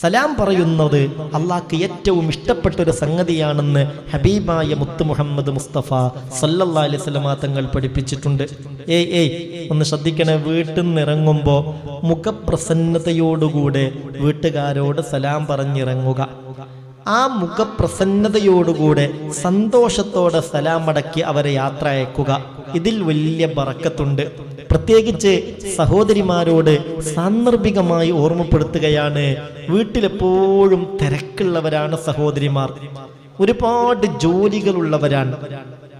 സലാം പറയുന്നത് അള്ളാഹ്ക്ക് ഏറ്റവും ഇഷ്ടപ്പെട്ട ഒരു സംഗതിയാണെന്ന് ഹബീബായ മുത്ത് മുഹമ്മദ് മുസ്തഫ സല്ലല്ലാ അലൈഹി സ്വലമാ തങ്ങൾ പഠിപ്പിച്ചിട്ടുണ്ട്. ഏയ് ഏയ് ഒന്ന് ശ്രദ്ധിക്കണേ വീട്ടിൽ നിന്ന് ഇറങ്ങുമ്പോൾ മുഖപ്രസന്നതയോടുകൂടെ വീട്ടുകാരോട് സലാം പറഞ്ഞിറങ്ങുക. ആ മുഖപ്രസന്നതയോടുകൂടെ സന്തോഷത്തോടെ സലാം അടക്കി അവരെ യാത്ര അയക്കുക. ഇതിൽ വലിയ ബറക്കത്തുണ്ട്. പ്രത്യേകിച്ച് സഹോദരിമാരോട് സാന്ദർഭികമായി ഓർമ്മപ്പെടുത്തുകയാണ്. വീട്ടിലെപ്പോഴും തിരക്കുള്ളവരാണ് സഹോദരിമാർ. ഒരുപാട് ജോലികളുള്ളവരാണ്.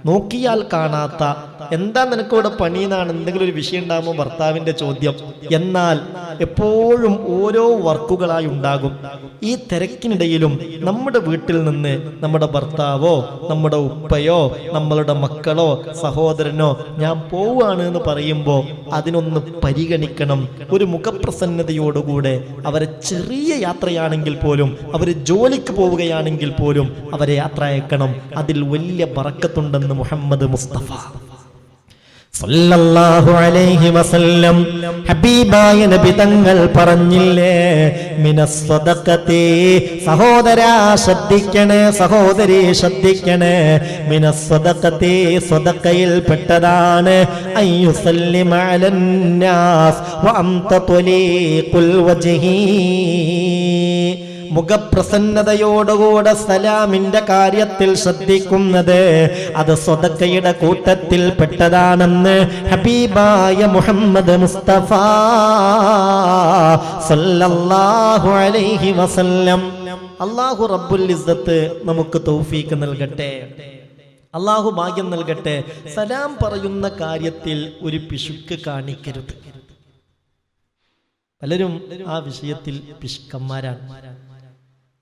നോക്കിയാൽ കാണാത്ത എന്താ നിനക്കിവിടെ പണി എന്നാണ് എന്തെങ്കിലും ഒരു വിഷയം ഉണ്ടാകുമ്പോൾ ഭർത്താവിന്റെ ചോദ്യം. എന്നാൽ എപ്പോഴും ഓരോ വർക്കുകളായി ഉണ്ടാകും. ഈ തിരക്കിനിടയിലും നമ്മുടെ വീട്ടിൽ നിന്ന് നമ്മുടെ ഭർത്താവോ നമ്മുടെ ഉപ്പയോ നമ്മളുടെ മക്കളോ സഹോദരനോ ഞാൻ പോവാണ് എന്ന് പറയുമ്പോൾ അതിനൊന്ന് പരിഗണിക്കണം. ഒരു മുഖപ്രസന്നതയോടുകൂടെ അവരെ ചെറിയ യാത്രയാണെങ്കിൽ പോലും അവർ ജോലിക്ക് പോവുകയാണെങ്കിൽ പോലും അവരെ യാത്ര അയക്കണം. അതിൽ വലിയ പറക്കത്തുണ്ടെന്ന് മുഹമ്മദ് മുസ്തഫ. സല്ലല്ലാഹു അലൈഹി വസല്ലം. ഹബീബായ നബി തങ്ങൾ പറഞ്ഞില്ലേ മിനസ്വദഖത്തി സഹോദരാ ശ്രദ്ധിക്കണേ സഹോദരി ശ്രദ്ധിക്കണേ മിനസ്വദഖത്തി സ്വതക്കയിൽ പെട്ടതാണ്. അയ്യുസല്ലിമ അലന്നാസ് വഅന്ത തുലീഖുൽ വജ്ഹി. മുഖപ്രസന്നതയോടുകൂടെ സലാമിന്റെ കാര്യത്തിൽ ശ്രദ്ധിക്കുന്നത് അത് സ്വതക്കയുടെ കൂട്ടത്തിൽ പെട്ടതാണെന്ന് ഹബീബായ മുഹമ്മദ് മുസ്തഫ സല്ലല്ലാഹു അലൈഹി വസല്ലം. അള്ളാഹു റബ്ബുൽ ഇസ്സത്ത് നമുക്ക് തൗഫീക്ക് നൽകട്ടെ. അള്ളാഹു ഭാഗ്യം നൽകട്ടെ. സലാം പറയുന്ന കാര്യത്തിൽ ഒരു പിശുക്ക് കാണിക്കരുത്. പലരും ആ വിഷയത്തിൽ പിശുക്കന്മാരാണ്.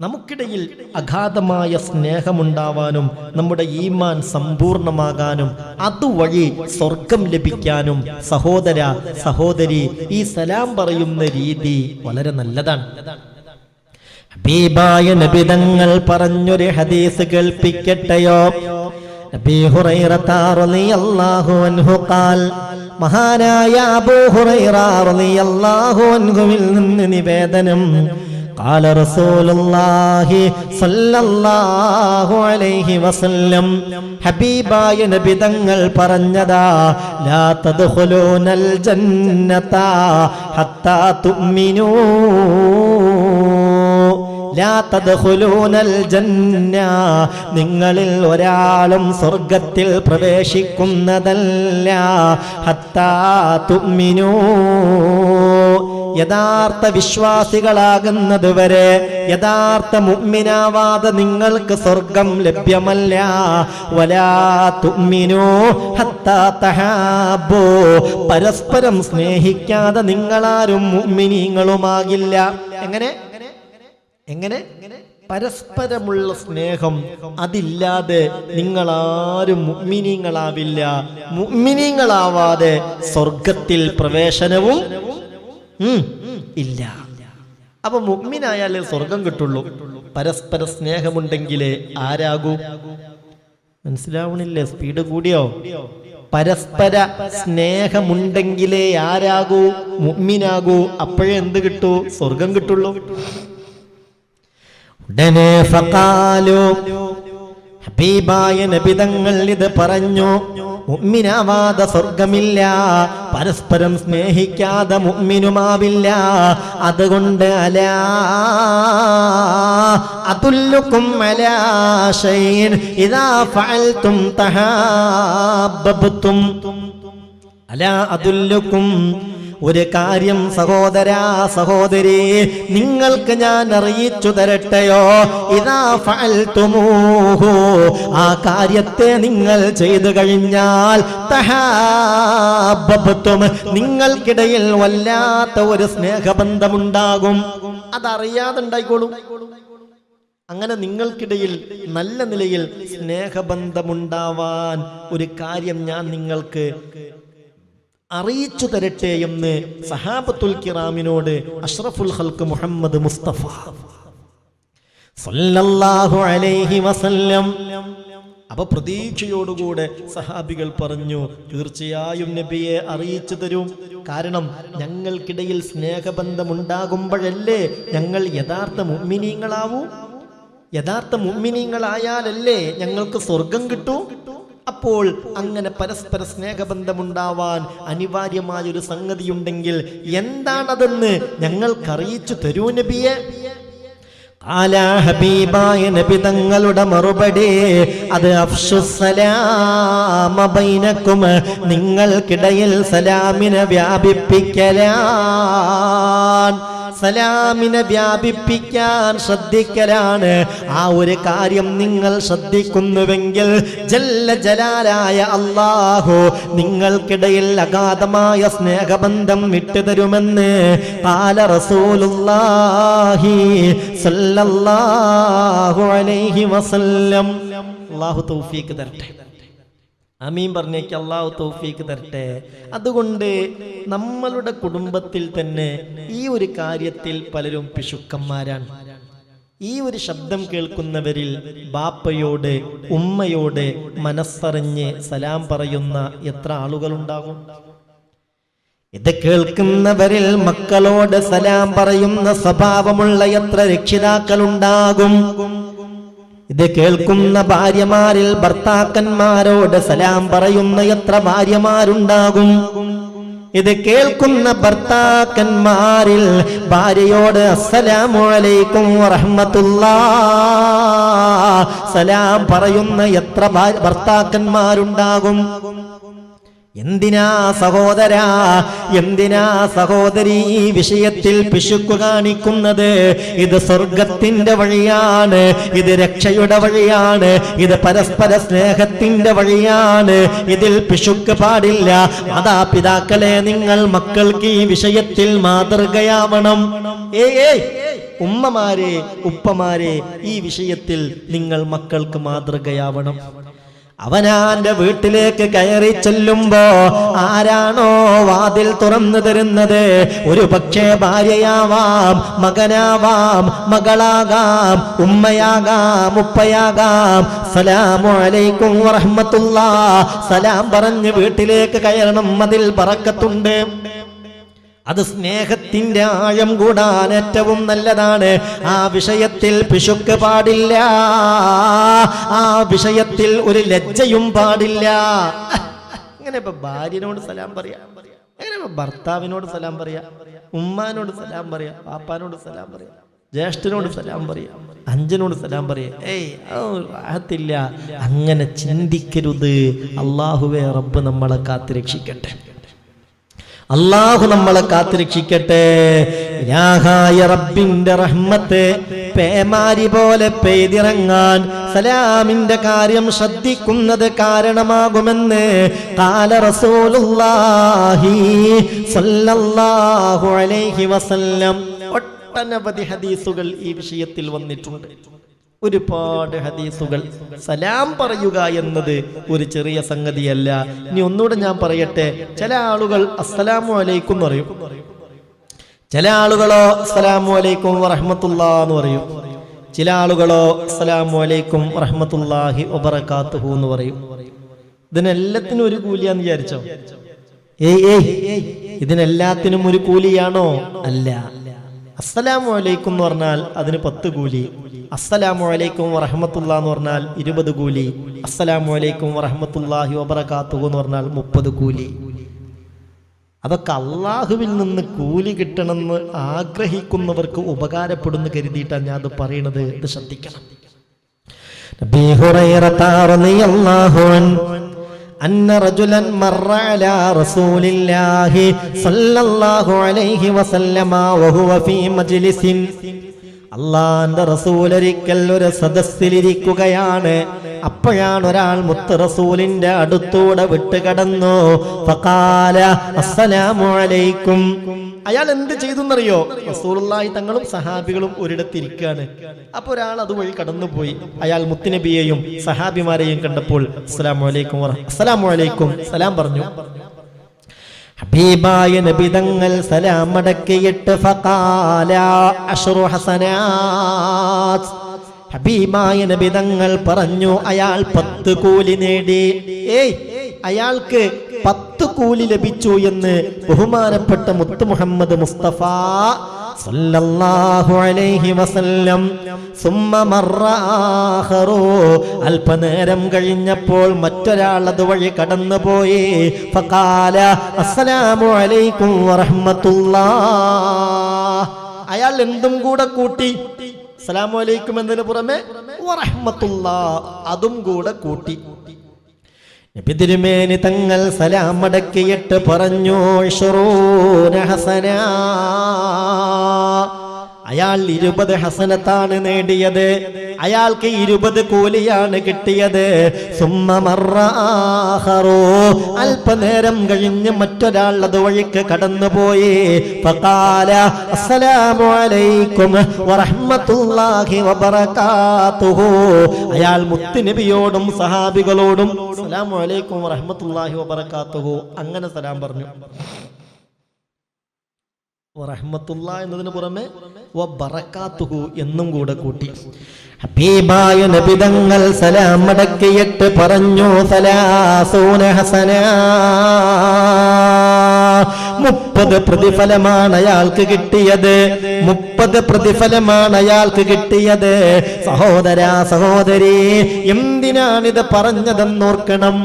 നമുക്കിടയിൽ അഗാധമായ സ്നേഹമുണ്ടാവാനും നമ്മുടെ ഈമാൻ സമ്പൂർണമാകാനും അതുവഴി സ്വർഗം ലഭിക്കാനും സഹോദര സഹോദരി ഈ സലാം പറയുന്ന രീതി വളരെ നല്ലതാണ്. ഹബീബായ നബിതങ്ങൾ പറഞ്ഞൊരു ഹദീസ് കേൾപ്പിക്കട്ടെയോ? നബീ ഹുറൈറത റളിയല്ലാഹു അൻഹു മഹാനായ അബൂ ഹുറൈറ റളിയല്ലാഹു അൻഹുവിൽ നിന്ന് നിവേദനം قال رسول الله صلى الله عليه وسلم ഹബീബായ നബി തങ്ങൾ പറഞ്ഞതാ ലാ തദ്ഖുലൂനൽ ജന്നത ഹത്താ തുഅ്മിനൂ ലാ തദ്ഖുലൂനൽ ജന്ന നിങ്ങളിൽ ഒരാളും സ്വർഗത്തിൽ പ്രവേശിക്കുന്നതല്ല ഹത്താ തുഅ്മിനൂ യഥാർത്ഥ വിശ്വാസികളാകുന്നത് വരെ യഥാർത്ഥ മുമ്മിനാവാതെ നിങ്ങൾക്ക് സ്വർഗം ലഭ്യമല്ല. വലാ തുഅ്മിനൂ ഹത്താ തഹാബൂ. പരസ്പരം സ്നേഹിക്കാതെ നിങ്ങളാരും മുമ്മിനീങ്ങളുമാകില്ല എങ്ങനെ? എങ്ങനെ? പരസ്പരമുള്ള സ്നേഹം അതില്ലാതെ നിങ്ങളാരും മുമ്മിനീങ്ങളാവില്ല മുമ്മിനീങ്ങളാവാതെ സ്വർഗത്തിൽ പ്രവേശനവും ഇല്ല. അപ്പൊ മുഗ്മിനായാലേ സ്വർഗം കിട്ടുള്ളൂ. പരസ്പര സ്നേഹമുണ്ടെങ്കിലേ ആരാകൂ? മനസ്സിലാവണില്ലേ? സ്പീഡ് കൂടിയോ? പരസ്പര സ്നേഹമുണ്ടെങ്കിലേ ആരാകൂ? മുഗ്മിനാകൂ. അപ്പോഴേ എന്ത് കിട്ടൂ? സ്വർഗം കിട്ടുള്ളൂ. ഉടനെ ഫഖാലു ഹബീബായ നബിതങ്ങൾ ഇത് പറഞ്ഞു. മുഅ്മിനാവാതെ സ്വർഗമില്ല പരസ്പരം സ്നേഹിക്കാതെ ഉമ്മിനുമാവില്ല അതുകൊണ്ട് അല അതുല്ലുക്കും അലാശൈൻ ഇതാ ഫഅൽതും അല അലാ അതുല്ലുക്കും ഒരു കാര്യം സഹോദരാ സഹോദരി നിങ്ങൾക്ക് ഞാൻ അറിയിച്ചു തരട്ടെയോ? ഇതാ ഫഅൽതുമൂഹു. ആ കാര്യത്തെ നിങ്ങൾ ചെയ്തു കഴിഞ്ഞാൽ തഹാബത്തും നിങ്ങൾക്കിടയിൽ വല്ലാത്ത ഒരു സ്നേഹബന്ധമുണ്ടാകും. അതറിയാതെ ഉണ്ടായിക്കോളും അങ്ങനെ നിങ്ങൾക്കിടയിൽ നല്ല നിലയിൽ സ്നേഹബന്ധമുണ്ടാവാൻ ഒരു കാര്യം ഞാൻ നിങ്ങൾക്ക് അറിയിച്ചു തരട്ടെ എന്ന് സഹാബത്തുൽ കിറാമിനോട് അഷ്റഫുൽ ഹൽക്ക് മുഹമ്മദ് മുസ്തഫ. സല്ലല്ലാഹു അലൈഹി വസല്ലം. അപ്പൊ പ്രതീക്ഷയോടുകൂടെ സഹാബികൾ പറഞ്ഞു തീർച്ചയായും നബിയെ അറിയിച്ചു തരും. കാരണം ഞങ്ങൾക്കിടയിൽ സ്നേഹബന്ധമുണ്ടാകുമ്പോഴല്ലേ ഞങ്ങൾ യഥാർത്ഥ മുമ്മിനീങ്ങളാവൂ യഥാർത്ഥ മുമ്മിനീങ്ങളായാലല്ലേ ഞങ്ങൾക്ക് സ്വർഗം കിട്ടൂ? അപ്പോൾ അങ്ങനെ പരസ്പര സ്നേഹബന്ധമുണ്ടാവാൻ അനിവാര്യമായൊരു സംഗതിയുണ്ടെങ്കിൽ എന്താണതെന്ന് ഞങ്ങൾക്കറിയിച്ചു തരൂ നബിയെ. ഹബീബായ നബി തങ്ങളുടെ മറുപടി അത് അഫ്ഷുസലാമബൈനക്കും നിങ്ങൾക്കിടയിൽ സലാമിനെ വ്യാപിപ്പിക്കലാൻ. സലാമിനെ വ്യാപിപ്പിക്കാൻ ശ്രദ്ധിക്കലാണ്. ആ ഒരു കാര്യം നിങ്ങൾ ശ്രദ്ധിക്കുന്നുവെങ്കിൽ ജല്ല ജലാലായ അള്ളാഹു നിങ്ങൾക്കിടയിൽ അഗാധമായ സ്നേഹബന്ധം വിട്ടുതരുമെന്ന് പാല റസൂലുള്ളാഹി സല്ലല്ലാഹു അലൈഹി വസല്ലം. അള്ളാഹു തൗഫീക്ക് തരട്ടെ. അമീൻ പറഞ്ഞേക്ക് അള്ളാഹു തൗഫീക്ക് തരട്ടെ. അതുകൊണ്ട് നമ്മളുടെ കുടുംബത്തിൽ തന്നെ ഈ ഒരു കാര്യത്തിൽ പലരും പിശുക്കന്മാരാണ്. ഈ ഒരു ശബ്ദം കേൾക്കുന്നവരിൽ ബാപ്പയോട് ഉമ്മയോട് മനസ്സറിഞ്ഞ് സലാം പറയുന്ന എത്ര ആളുകളുണ്ടാകും? ഇത് കേൾക്കുന്നവരിൽ മക്കളോട് സലാം പറയുന്ന സ്വഭാവമുള്ള എത്ര രക്ഷിതാക്കളുണ്ടാകും? ഇത് കേൾക്കുന്ന ഭാര്യമാരിൽ ഭർത്താക്കന്മാരോട് സലാം പറയുന്ന എത്ര ഭാര്യമാരുണ്ടാകും? ഇത് കേൾക്കുന്ന ഭർത്താക്കന്മാരിൽ ഭാര്യയോട് അസ്സലാമു അലൈക്കും സലാം പറയുന്ന എത്ര ഭർത്താക്കന്മാരുണ്ടാകും? എന്തിനാ സഹോദരാ? എന്തിനാ സഹോദരി ഈ വിഷയത്തിൽ പിശുക്കു കാണിക്കുന്നത്? ഇത് സ്വർഗത്തിന്റെ വഴിയാണ് ഇത് രക്ഷയുടെ വഴിയാണ് ഇത് പരസ്പര സ്നേഹത്തിന്റെ വഴിയാണ്. ഇതിൽ പിശുക്ക് പാടില്ല. മാതാപിതാക്കളെ നിങ്ങൾ മക്കൾക്ക് ഈ വിഷയത്തിൽ മാതൃകയാവണം. ഏയ് ഉമ്മമാരെ ഉപ്പമാരെ ഈ വിഷയത്തിൽ നിങ്ങൾ മക്കൾക്ക് മാതൃകയാവണം. അവനാന്റെ വീട്ടിലേക്ക് കയറി ചെല്ലുമ്പോ ആരാണോ വാതിൽ തുറന്നു തരുന്നത്? ഒരു പക്ഷേ ഭാര്യയാവാം മകനാവാം മകളാകാം ഉമ്മയാകാം ഉപ്പയാകാം. സലാമു അലൈക്കും വറഹ്മത്തുള്ള. സലാം പറഞ്ഞ് വീട്ടിലേക്ക് കയറണം അതിൽ പറക്കത്തുണ്ട് അത് സ്നേഹത്തിന്റെ ആഴം കൂടാൻ ഏറ്റവും നല്ലതാണ്. ആ വിഷയത്തിൽ പിശുക്ക് പാടില്ല. ആ വിഷയത്തിൽ ഒരു ലജ്ജയും പാടില്ല. അങ്ങനെ ഇപ്പൊ ഭാര്യനോട് സലാം പറയാം. അങ്ങനെ ഭർത്താവിനോട് സലാം പറയാം. ഉമ്മാനോട് സലാം പറയാം. പാപ്പാനോട് സലാം പറയാം. ജ്യേഷ്ഠനോട് സലാം പറയാം. അഞ്ചനോട് സലാം പറയാം. ഏയ് ആഹത്തില്ല അങ്ങനെ ചിന്തിക്കരുത്. അള്ളാഹുവെ റബ്ബ് നമ്മളെ കാത്തുരക്ഷിക്കട്ടെ അള്ളാഹു നമ്മളെ കാത്തിരക്ഷിക്കട്ടെ. യാഹായ റബ്ബിന്റെ റഹ്മത്ത് പേമാരി പോലെ പെയ്തിറങ്ങാൻ സലാമിന്റെ കാര്യം ശ്രദ്ധിക്കുന്നത് കാരണമാകുമെന്ന് കാല റസൂലുള്ളാഹി സ്വല്ലല്ലാഹു അലൈഹി വസല്ലം ഒട്ടനവധി ഹദീസുകൾ ഈ വിഷയത്തിൽ വന്നിട്ടുണ്ട്. ഒരുപാട് ഹദീസുകൾ. സലാം പറയുക എന്നത് ഒരു ചെറിയ സംഗതിയല്ല. ഇനി ഒന്നുകൂടെ ഞാൻ പറയട്ടെ. ചില ആളുകൾ അസ്സലാമു അലൈക്കും എന്ന് പറയും. ചില ആളുകളോ അസ്സലാമു അലൈക്കും വറഹ്മത്തുള്ള എന്ന് പറയും. ചില ആളുകളോ അസ്സലാമു അലൈക്കും വറഹ്മത്തുള്ളാഹി വബറകാതുഹു എന്ന് പറയും. ഇതിനെല്ലാത്തിനും ഒരു കൂലിയാന്ന് വിചാരിച്ചോ? ഏയ് ഏയ് ഇതിനെല്ലാത്തിനും ഒരു കൂലിയാണോ? അല്ല. അസ്സലാമു അലൈക്കും എന്ന് പറഞ്ഞാൽ അതിന് പത്ത് കൂലി. അസ്സലാമു അലൈക്കും വറഹമത്തുള്ള എന്ന് പറഞ്ഞാൽ ഇരുപത് കൂലി അസ്സലാമു അലൈക്കും വറഹമത്തുല്ലാഹി വബറകാത്തുഹു എന്ന് പറഞ്ഞാൽ മുപ്പത് കൂലി അതൊക്കെ അള്ളാഹുവിൽ നിന്ന് കൂലി കിട്ടണമെന്ന് ആഗ്രഹിക്കുന്നവർക്ക് ഉപകാരപ്പെടുന്നു കരുതിയിട്ടാണ് ഞാൻ അത് പറയണത് ഇത് ശ്രദ്ധിക്കണം നബി ഹുറൈറ റളിയല്ലാഹു അൻഹു أن رجلا مر على رسول الله صلى الله عليه وسلم وهو في مجلس അള്ളാന്റെ റസൂലൊരിക്കൽ ഒരു സദസ്സിലിരിക്കുകയാണ്. അപ്പോഴാണ് ഒരാൾ മുത്ത് റസൂലിന്റെ അടുത്തൂടെ വിട്ടുകടന്നു അലൈക്കും. അയാൾ എന്ത് ചെയ്തു എന്നറിയോ റസൂലായി തങ്ങളും സഹാബികളും ഒരിടത്തിരിക്കുകയാണ് അപ്പൊ ഒരാൾ അതുവഴി കടന്നുപോയി. അയാൾ മുത്തുനബിയെയും സഹാബിമാരെയും കണ്ടപ്പോൾ അസ്സലാമലൈക്കും അസ്സലാമലൈക്കും സലാം പറഞ്ഞു. ഹബീബായ നബിതങ്ങൾ സലാം മടക്കിയിട്ട് ഫഖാല അശ്റു ഹസനാത്ത് ഹബീബായ നബിതങ്ങൾ പറഞ്ഞു അയാൾ പത്ത് കൂലി നേടി. ഏയ് അയാൾക്ക് പത്ത് കൂലി ലഭിച്ചു എന്ന് ബഹുമാനപ്പെട്ട മുത്ത് മുഹമ്മദ് മുസ്തഫ അല്പനേരം കഴിഞ്ഞപ്പോൾ മറ്റൊരാൾ അതുവഴി കടന്നുപോയി. അയാൾ എന്തും കൂടെ കൂട്ടി അസ്സലാമു അലൈക്കും എന്നതിന് പുറമെ അതും കൂടെ കൂട്ടി. നബി തിരുമേനി തങ്ങൾ സലാം മടക്കിയിട്ട് പറഞ്ഞു "ഇശ്റൂന ഹസന. അയാൾ ഇരുപത് ഹസനത്താണ് നേടിയത്. അയാൾക്ക് ഇരുപത് കൂലിയാണ് കിട്ടിയത്. സുമ്മ മറ ആഖറു. അല്പനേരം കഴിഞ്ഞ് മറ്റൊരാൾ അത് വഴിക്ക് കടന്നുപോയി. അയാൾ മുത്തുനബിയോടും സഹാബികളോടും അസ്സലാമു അലൈക്കും വറഹ്മത്തുള്ളാഹി വബറകാതുഹു. അങ്ങനെ സലാം പറഞ്ഞു. വറഹ്മത്തുള്ള എന്നതിന് പുറമെ എന്നും കൂടെ കൂട്ടി. ഹബീബായ നബിതങ്ങൾ സലാം മടക്കിയിട്ട് പറഞ്ഞു സലാസൂന ഹസന. മുപ്പത് പ്രതിഫലമാണ് അയാൾക്ക് കിട്ടിയത്. മുപ്പത് പ്രതിഫലമാണ് അയാൾക്ക് കിട്ടിയത്. സഹോദര സഹോദരി എന്തിനാണിത് പറഞ്ഞതെന്നോർക്കണം.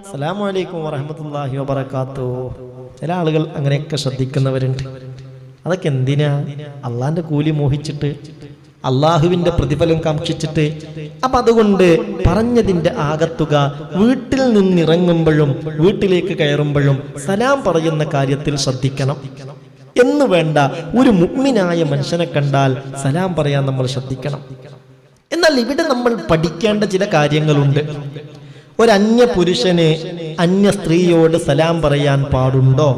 അസ്സലാമു അലൈക്കും വറഹ്മത്തുള്ളാഹി വബർക്കാത്തു ചില ആളുകൾ അങ്ങനെയൊക്കെ ശ്രദ്ധിക്കുന്നവരുണ്ട്. അതൊക്കെ എന്തിനാ? അള്ളാന്റെ കൂലി മോഹിച്ചിട്ട് അള്ളാഹുവിന്റെ പ്രതിഫലം കാക്ഷിച്ചിട്ട്. അപ്പൊ അതുകൊണ്ട് പറഞ്ഞതിന്റെ ആകത്തുക വീട്ടിൽ നിന്നിറങ്ങുമ്പോഴും വീട്ടിലേക്ക് കയറുമ്പോഴും സലാം പറയുന്ന കാര്യത്തിൽ ശ്രദ്ധിക്കണം. എന്ന് വേണ്ട ഒരു മുഗ്മിനായ മനുഷ്യനെ കണ്ടാൽ സലാം പറയാൻ നമ്മൾ ശ്രദ്ധിക്കണം. എന്നാൽ ഇവിടെ നമ്മൾ പഠിക്കേണ്ട ചില കാര്യങ്ങളുണ്ട്. ഒരു പുരുഷന് അന്യ സ്ത്രീയോട് സലാം പറയാൻ പാടുണ്ടോ?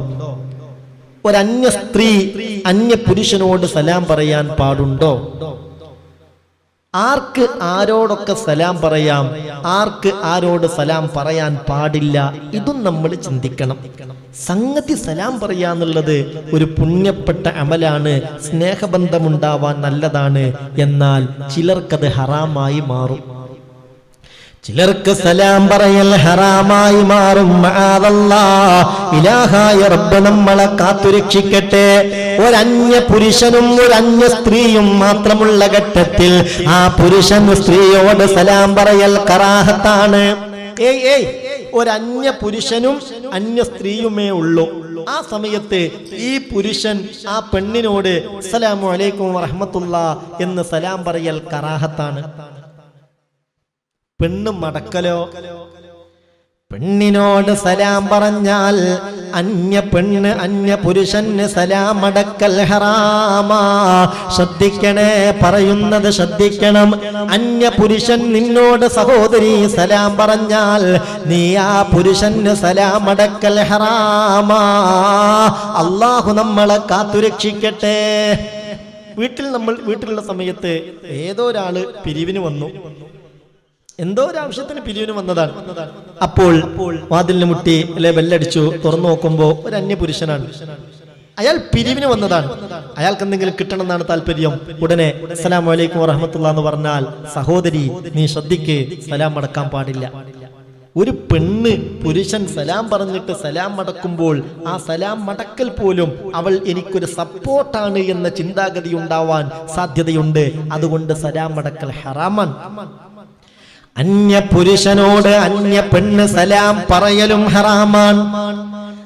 ഒരു അന്യ സ്ത്രീ അന്യ പുരുഷനോട് സലാം പറയാൻ പാടുണ്ടോ? ആർക്ക് ആരോടൊക്കെ സലാം പറയാം? ആർക്ക് ആരോട് സലാം പറയാൻ പാടില്ല? ഇതും നമ്മൾ ചിന്തിക്കണം. സംഗതി സലാം പറയാന്നുള്ളത് ഒരു പുണ്യപ്പെട്ട അമലാണ് സ്നേഹബന്ധമുണ്ടാവാൻ നല്ലതാണ്. എന്നാൽ ചിലർക്കത് ഹറാമായി മാറും. ചിലർക്ക് സലാം പറയൽ ഹറാമായി മാറും. ഇലാഹായ റബ്ബ് നമ്മളെ കാത്തുരക്ഷിക്കട്ടെ. ഒരന്യ പുരുഷനും ഒരന്യ സ്ത്രീയും മാത്രമുള്ള ഘട്ടത്തിൽ ആ പുരുഷൻ സ്ത്രീയോട് സലാം പറയൽ കറാഹത്താണ്. ഏയ് ഏയ് ഒരന്യ പുരുഷനും അന്യ സ്ത്രീയുമേ ഉള്ളൂ. ആ സമയത്ത് ഈ പുരുഷൻ ആ പെണ്ണിനോട് അസ്സലാമു അലൈക്കും വറഹമത്തുള്ള എന്ന് സലാം പറയൽ കറാഹത്താണ്. പെണ്ണ് മടക്കലോ? പെണ്ണിനോട് സലാം പറഞ്ഞാൽ അന്യ പെണ്ണ് അന്യ പുരുഷന് സലാം അടക്കൽ ഹറാമാ. ശ്രദ്ധിക്കണേ പറയുന്നത് ശ്രദ്ധിക്കണം. അന്യ പുരുഷൻ നിന്നോട് സഹോദരി സലാം പറഞ്ഞാൽ നീ ആ പുരുഷന് സലാം അടക്കൽ ഹറാമാ. അള്ളാഹു നമ്മളെ കാത്തുരക്ഷിക്കട്ടെ. വീട്ടിൽ നമ്മൾ വീട്ടിലുള്ള സമയത്ത് ഏതോ ഒരാൾ പിരിവിന് വന്നു. എന്തോ ഒരു ആവശ്യത്തിന് പിരിവിന് വന്നതാണ്. അപ്പോൾ വാതിലിന് മുട്ടി അല്ലെ ബെല്ലടിച്ചു തുറന്നു നോക്കുമ്പോ ഒരു അന്യ പുരുഷനാണ് അയാൾ പിരിവിന് വന്നതാണ്. അയാൾക്ക് എന്തെങ്കിലും കിട്ടണമെന്നാണ് താല്പര്യം. ഉടനെ അസ്സലാം വലൈക്കും വറഹമത്തുള്ള എന്ന് പറഞ്ഞാൽ സഹോദരി നീ ശ്രദ്ധിക്ക് സലാം മടക്കാൻ പാടില്ല. ഒരു പെണ്ണ് പുരുഷൻ സലാം പറഞ്ഞിട്ട് സലാം മടക്കുമ്പോൾ ആ സലാം മടക്കൽ പോലും അവൾ എനിക്കൊരു സപ്പോർട്ടാണ് എന്ന ചിന്താഗതി ഉണ്ടാവാൻ സാധ്യതയുണ്ട്. അതുകൊണ്ട് സലാം മടക്കൽ ഹറാമാണ്. അന്യ പുരുഷനോട് അന്യ പെണ്ണ് സലാം പറയലും ഹറാമാൻ